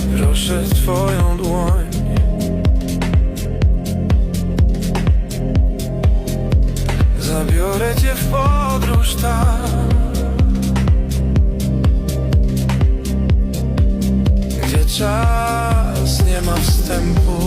proszę twoją dłoń. Zabiorę cię w podróż tam. Gdzie czas nie ma wstępu.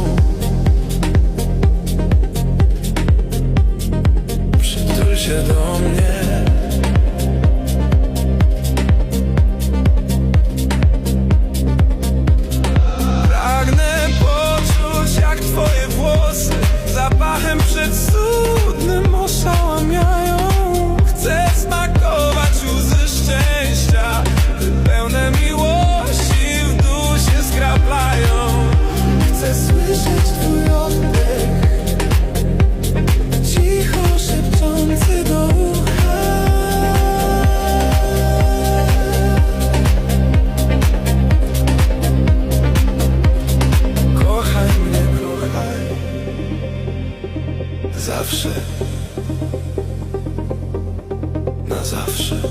zawsze. Na zawsze.